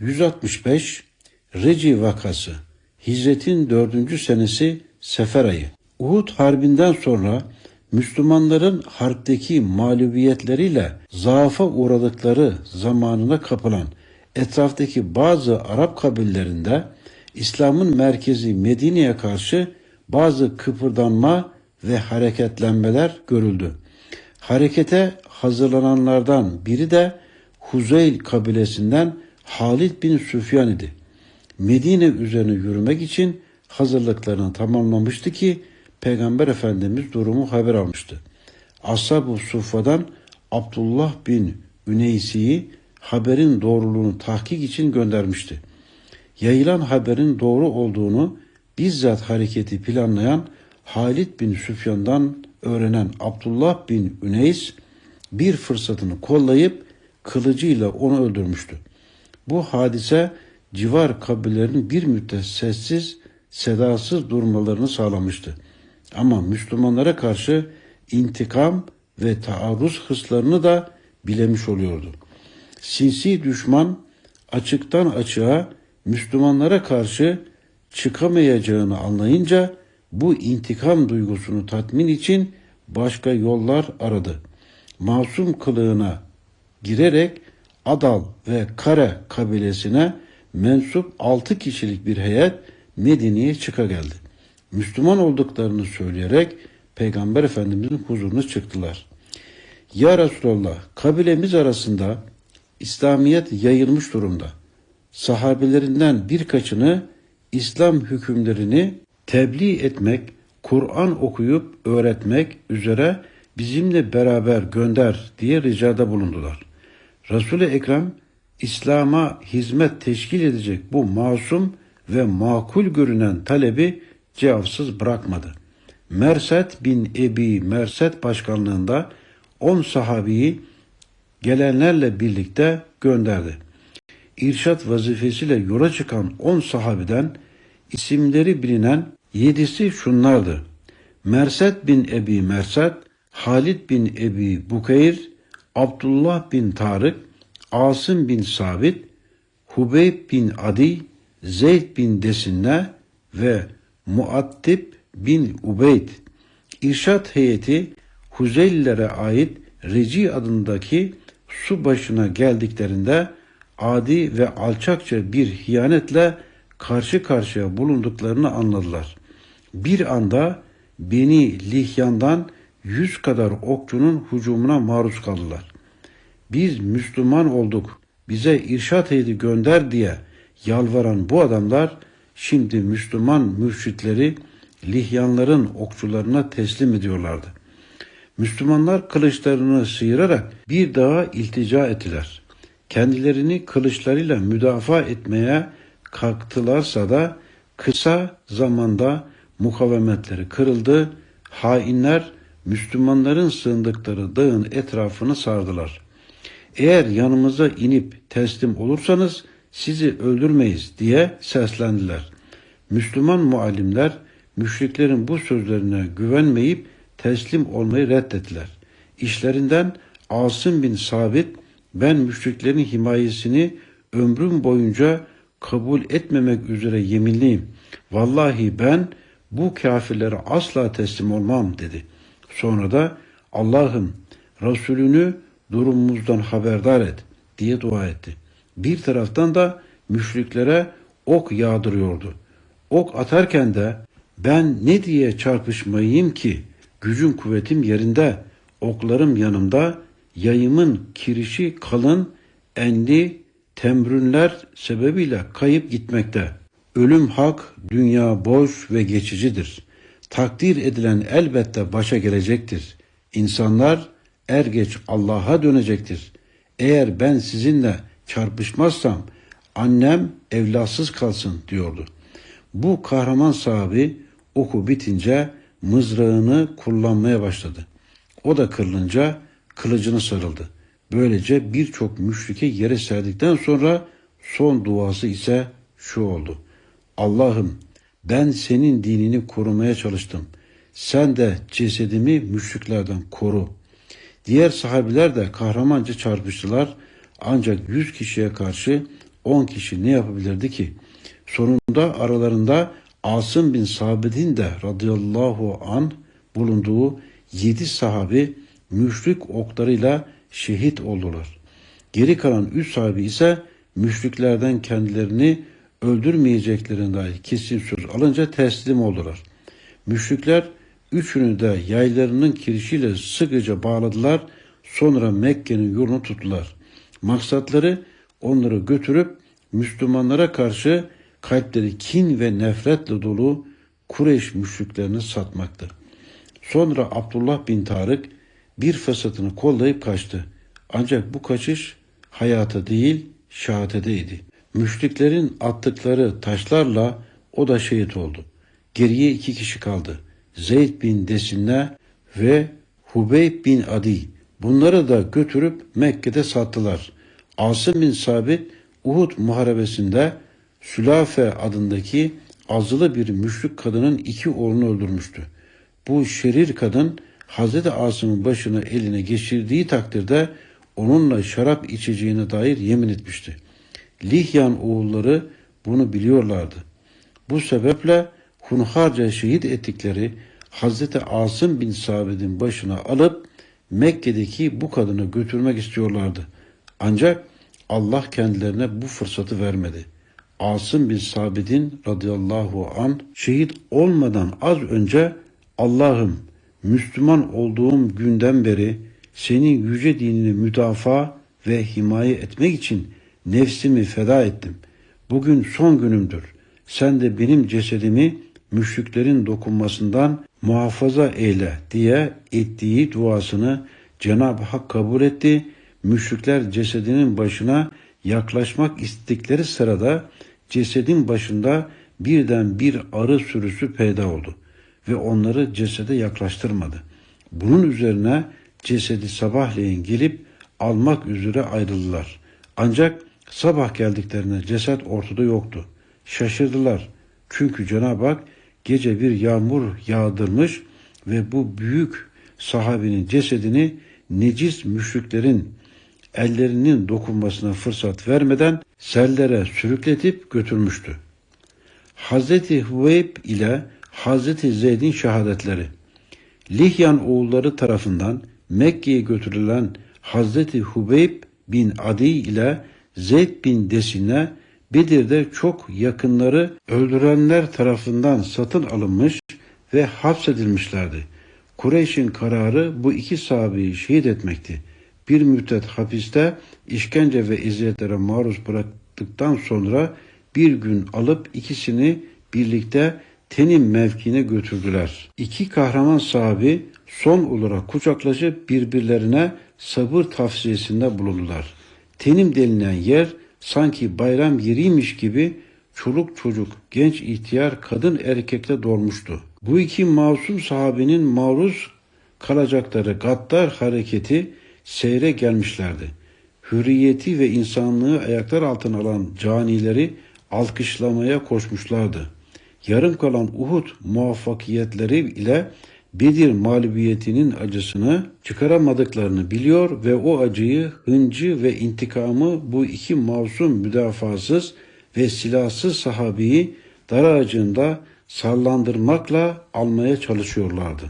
165 Reci vakası Hicretin dördüncü senesi Sefer ayı. Uhud Harbi'nden sonra Müslümanların harpteki mağlubiyetleriyle zaafa uğradıkları zamanına kapılan etraftaki bazı Arap kabillerinde İslam'ın merkezi Medine'ye karşı bazı kıpırdanma ve hareketlenmeler görüldü. Harekete hazırlananlardan biri de Huzeyl kabilesinden Halid bin Süfyan idi. Medine üzerine yürümek için hazırlıklarını tamamlamıştı ki Peygamber Efendimiz durumu haber almıştı. Ashab-ı Suffa'dan Abdullah bin Üneysi'yi haberin doğruluğunu tahkik için göndermişti. Yayılan haberin doğru olduğunu bizzat hareketi planlayan Halid bin Süfyan'dan öğrenen Abdullah bin Üneys bir fırsatını kollayıp kılıcıyla onu öldürmüştü. Bu hadise civar kabilelerin bir müddet sessiz, sedasız durmalarını sağlamıştı. Ama Müslümanlara karşı intikam ve taarruz hırslarını da bilemiş oluyordu. Sinsi düşman açıktan açığa Müslümanlara karşı çıkamayacağını anlayınca bu intikam duygusunu tatmin için başka yollar aradı. Masum kılığına girerek Adal ve Kare kabilesine mensup altı kişilik bir heyet Medine'ye çıka geldi. Müslüman olduklarını söyleyerek Peygamber Efendimizin huzuruna çıktılar. Ya Resulallah kabilemiz arasında İslamiyet yayılmış durumda. Sahabelerinden birkaçını İslam hükümlerini tebliğ etmek, Kur'an okuyup öğretmek üzere bizimle beraber gönder diye ricada bulundular. Resul-i Ekrem İslam'a hizmet teşkil edecek bu masum ve makul görünen talebi cevapsız bırakmadı. Merset bin Ebi Merset başkanlığında 10 sahabiyi gelenlerle birlikte gönderdi. İrşat vazifesiyle yola çıkan 10 sahabeden isimleri bilinen yedisi şunlardı. Merset bin Ebi Merset, Halid bin Ebi Bukeyr, Abdullah bin Tarık, Asım bin Sabit, Hubeyb bin Adi, Zeyd bin Desinne ve Muattib bin Ubeyd. İrşat heyeti Huzeyllere ait Reci adındaki su başına geldiklerinde adi ve alçakça bir hiyanetle karşı karşıya bulunduklarını anladılar. Bir anda Beni Lihyan'dan yüz kadar okçunun hücumuna maruz kaldılar. Biz Müslüman olduk, bize irşat eydi gönder diye yalvaran bu adamlar şimdi Müslüman mürşitleri Lihyanların okçularına teslim ediyorlardı. Müslümanlar kılıçlarını sıyırarak bir dağa iltica ettiler. Kendilerini kılıçlarıyla müdafaa etmeye kalktılarsa da kısa zamanda mukavemetleri kırıldı. Hainler Müslümanların sığındıkları dağın etrafını sardılar. Eğer yanımıza inip teslim olursanız sizi öldürmeyiz diye seslendiler. Müslüman muallimler müşriklerin bu sözlerine güvenmeyip teslim olmayı reddettiler. İşlerinden Asım bin Sabit ben müşriklerin himayesini ömrüm boyunca kabul etmemek üzere yeminliyim. Vallahi ben bu kafirlere asla teslim olmam dedi. Sonra da Allah'ım Resulünü durumumuzdan haberdar et diye dua etti. Bir taraftan da müşriklere ok yağdırıyordu. Ok atarken de ben ne diye çarpışmayayım ki gücüm kuvvetim yerinde, oklarım yanımda, yayımın kirişi kalın, enli temrünler sebebiyle kayıp gitmekte. Ölüm hak, dünya boş ve geçicidir. Takdir edilen elbette başa gelecektir. İnsanlar er geç Allah'a dönecektir. Eğer ben sizinle çarpışmazsam annem evlatsız kalsın diyordu. Bu kahraman sahibi oku bitince mızrağını kullanmaya başladı. O da kırılınca kılıcını sarıldı. Böylece birçok müşrike yere serdikten sonra son duası ise şu oldu. Allah'ım ben senin dinini korumaya çalıştım. Sen de cesedimi müşriklerden koru. Diğer sahabiler de kahramanca çarpıştılar. Ancak yüz kişiye karşı 10 kişi ne yapabilirdi ki? Sonunda aralarında Asım bin Sabit'in de radıyallahu an bulunduğu 7 sahabi müşrik oklarıyla şehit oldular. Geri kalan 3 sahabi ise müşriklerden kendilerini öldürmeyeceklerine dair kesin söz alınca teslim oldular. Müşrikler üçünü de yaylarının kirişiyle sıkıca bağladılar. Sonra Mekke'nin yolunu tuttular. Maksatları onları götürüp Müslümanlara karşı kalpleri kin ve nefretle dolu Kureyş müşriklerini satmaktı. Sonra Abdullah bin Tarık bir fırsatını kollayıp kaçtı. Ancak bu kaçış hayata değil şehadeteydi. Müşriklerin attıkları taşlarla o da şehit oldu. Geriye iki kişi kaldı. Zeyd bin Desinne ve Hubeyb bin Adi. Bunları da götürüp Mekke'de sattılar. Asım bin Sabit Uhud muharebesinde Sülafe adındaki azılı bir müşrik kadının iki oğlunu öldürmüştü. Bu şerir kadın Hazreti Asım'ın başını eline geçirdiği takdirde onunla şarap içeceğine dair yemin etmişti. Lihyan oğulları bunu biliyorlardı. Bu sebeple hunharca şehit ettikleri Hazreti Asım bin Sabit'in başına alıp Mekke'deki bu kadını götürmek istiyorlardı. Ancak Allah kendilerine bu fırsatı vermedi. Asım bin Sabit'in radıyallahu an şehit olmadan az önce Allah'ım Müslüman olduğum günden beri senin yüce dinini müdafaa ve himaye etmek için nefsimi feda ettim. Bugün son günümdür. Sen de benim cesedimi müşriklerin dokunmasından muhafaza eyle diye ettiği duasını Cenab-ı Hak kabul etti. Müşrikler cesedinin başına yaklaşmak istedikleri sırada cesedin başında birden bir arı sürüsü peyda oldu ve onları cesede yaklaştırmadı. Bunun üzerine cesedi sabahleyin gelip almak üzere ayrıldılar. Ancak sabah geldiklerinde ceset ortada yoktu. Şaşırdılar. Çünkü Cenab-ı Hak gece bir yağmur yağdırmış ve bu büyük sahabinin cesedini necis müşriklerin ellerinin dokunmasına fırsat vermeden sellere sürükletip götürmüştü. Hazreti Huveyb ile Hazreti Zeyd'in şehadetleri Lihyan oğulları tarafından Mekke'ye götürülen Hazreti Hubeyb bin Adi ile Zeyd bin Desine Bedir'de çok yakınları öldürenler tarafından satın alınmış ve hapsedilmişlerdi. Kureyş'in kararı bu iki sahabeyi şehit etmekti. Bir müddet hapiste işkence ve eziyetlere maruz bıraktıktan sonra bir gün alıp ikisini birlikte Tenim mevkine götürdüler. İki kahraman sahabi son olarak kucaklaşıp birbirlerine sabır tavsiyesinde bulundular. Tenim denilen yer sanki bayram yeriymiş gibi çoluk çocuk, genç ihtiyar, kadın erkekle dolmuştu. Bu iki masum sahabenin maruz kalacakları gaddar hareketi seyre gelmişlerdi. Hürriyeti ve insanlığı ayaklar altına alan canileri alkışlamaya koşmuşlardı. Yarım kalan Uhud muvaffakiyetleri ile Bedir mağlubiyetinin acısını çıkaramadıklarını biliyor ve o acıyı, hıncı ve intikamı bu iki masum müdafasız ve silahsız sahabeyi dar ağacında sallandırmakla almaya çalışıyorlardı.